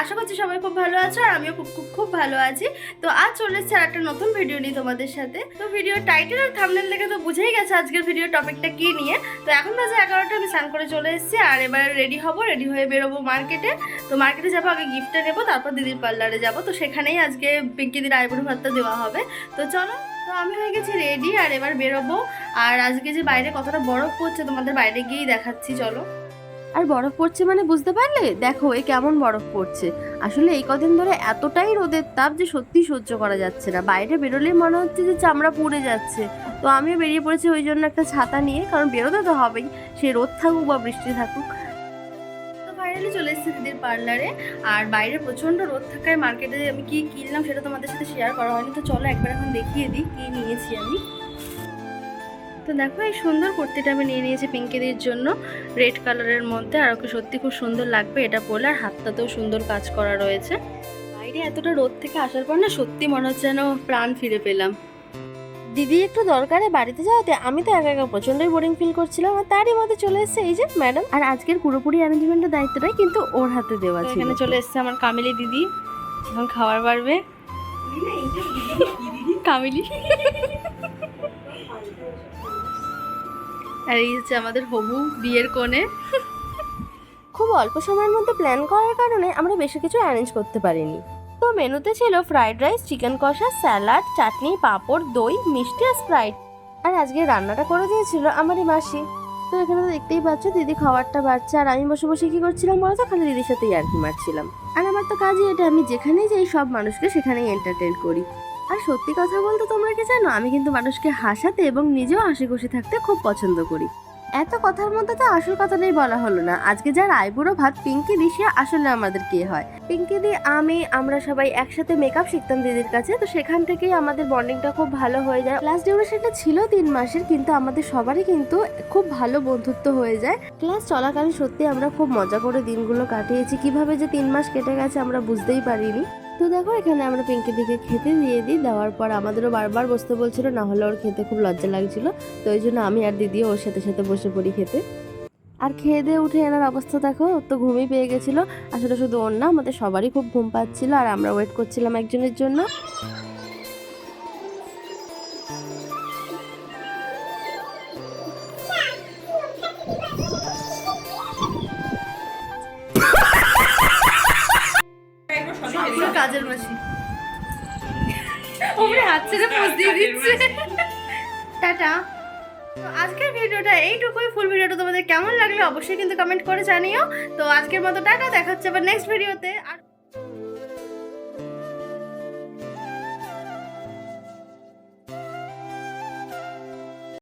আশা করছি সবাই খুব ভালো আছো আর আমিও খুব খুব খুব ভালো আছি। তো আজ চলে এসেছে আর একটা নতুন ভিডিও নিয়ে তোমাদের সাথে। তো ভিডিও টাইটেল আর থামনেল দেখে তো বুঝেই গেছে আজকের ভিডিও টপিকটা কি নিয়ে। তো এখন বাজে এগারোটা, আমি স্নান করে চলে এসেছি আর এবার রেডি হব রেডি হয়ে বেরোবো মার্কেটে তো মার্কেটে যাব, আগে গিফটটা নেব, তারপর দিদির পার্লারে যাব। তো সেখানেই আজকে পিঙ্কিদির আইবুড়ো ভাতটা দেওয়া হবে। তো চলো, তো আমি হয়ে গেছি রেডি আর এবার বেরোবো। আর আজকে যে বাইরে কতটা বরফ পড়ছে তোমাদের বাইরে গিয়েই দেখাচ্ছি, চলো। আর বরফ পড়ছে মানে বুঝতে পারলে? দেখো, এ কেমন বরফ পড়ছে। আসলে এই কদিন ধরে এতটাই রোদের তাপ যে সত্যি সহ্য করা যাচ্ছে না। বাইরে বেরোলেই মনে হচ্ছে যে চামড়া পুড়ে যাচ্ছে। তো আমিও বেরিয়ে পড়েছি ওই জন্য একটা ছাতা নিয়ে, কারণ বেরোতে তো হবেই। সে রোদ থাকুক বা বৃষ্টি থাকুক। ফাইনালি চলে এসেছি দিদির পার্লারে আর বাইরে প্রচণ্ড রোদ থাকায় মার্কেটে আমি কি কিনলাম সেটা তোমাদের সাথে শেয়ার করা হয়নি। তো চলো একবার এখন দেখিয়ে দিই কি নিয়েছি আমি। তো দেখো এই সুন্দর কুর্তিটা আমি নিয়ে নিয়েছি পিঙ্কিদির জন্য। রেড কালারের মধ্যে আর ওকে সত্যি খুব সুন্দর লাগবে এটা পরলে আর হাতটাতেও সুন্দর কাজ করা রয়েছে। বাইরে এতটা রোদ থেকে আসার পর না সত্যি মনে হচ্ছে যেন প্রাণ ফিরে পেলাম। দিদি একটু দরকারে বাড়িতে যাওয়াতে আমি তো একা একা প্রচন্ডই বোরিং ফিল করছিলাম আর তারই মধ্যে চলে এসেছে এই যে ম্যাডাম আর আজকের পুরোপুরি অ্যারেঞ্জমেন্টের দায়িত্বটাই কিন্তু ওর হাতে দেওয়া ছিল। এখানে চলে এসেছে আমার কামিলি দিদি এখন খাবার বাড়বে। কামিলি আর এই হচ্ছে আমাদের হবু বিয়ের কোণে। খুব অল্প সময়ের মধ্যে প্ল্যান করার কারণে আমরা বেশি কিছু অ্যারেঞ্জ করতে পারিনি। তো মেনুতে ছিল ফ্রাইড রাইস চিকেন কষা স্যালাড চাটনি পাঁপড়, দই, মিষ্টি আর স্প্রাইট আর আজকে রান্নাটা করে দিয়েছিল আমারই মাসি। তো এখানে তো দেখতেই পাচ্ছ, দিদি খাবারটা বাড়ছে। আর আমি বসে বসে কি করছিলাম বলো তো খালি দিদির সাথে ইয়ার্কি মারছিলাম। আর আমার তো কাজই এটা, আমি যেখানেই যাই সব মানুষকে সেখানেই এন্টারটেন করি। আর সত্যি কথা বলতে তোমরা কি জানো? আমি কিন্তু মানুষকে হাসাতে এবং নিজেও হাসি খুশি থাকতে খুব পছন্দ করি। এত কথার মধ্যে তো আসল কথাটাই বলা হলো না। আজকে যার আইবুড়ো ভাত, পিঙ্কি দি, সে আসলে আমাদের কে হয়? পিঙ্কি দি, আমি, আমরা সবাই একসাথে মেকআপ শিখতাম দিদির কাছে, তো সেখান থেকেই আমাদের বন্ডিংটা খুব ভালো হয়ে যায়। ক্লাস ডিউরেশনটা ছিল তিন মাসের, কিন্তু আমাদের সবারই কিন্তু খুব ভালো বন্ধুত্ব হয়ে যায়। ক্লাস চলাকালীন সত্যি আমরা খুব মজা করে দিনগুলো কাটিয়েছি। কীভাবে যে তিন মাস কেটে গেছে আমরা বুঝতেই পারিনি। তো দেখো, এখানে আমরা পিঙ্কি দিকে খেতে দিয়ে দিই। দেওয়ার পর আমাদেরও বারবার বসতে বলছিল, না হলে ওর খেতে খুব লজ্জা লাগছিল। তো ওই জন্য আমি আর দিদি ওর সাথে সাথে বসে পড়ি খেতে। আর খেয়ে দিয়ে উঠে এনার অবস্থা দেখো, তো ঘুমই পেয়ে গেছিল। আসলে শুধু ওর না, আমাদের সবারই খুব ঘুম পাচ্ছিলো, আর আমরা ওয়েট করছিলাম একজনের জন্য। কাজের মাসি। ওমরে হাত ছেড়ে পোজ দিয়ে দিচ্ছে। টাটা। তো আজকের ভিডিওটা এইটুকুই। ফুল ভিডিওটা তোমাদের কেমন লাগল অবশ্যই কিন্তু কমেন্ট করে জানিও। তো আজকের মতো টাটা দেখা হচ্ছে আবার নেক্সট ভিডিওতে আর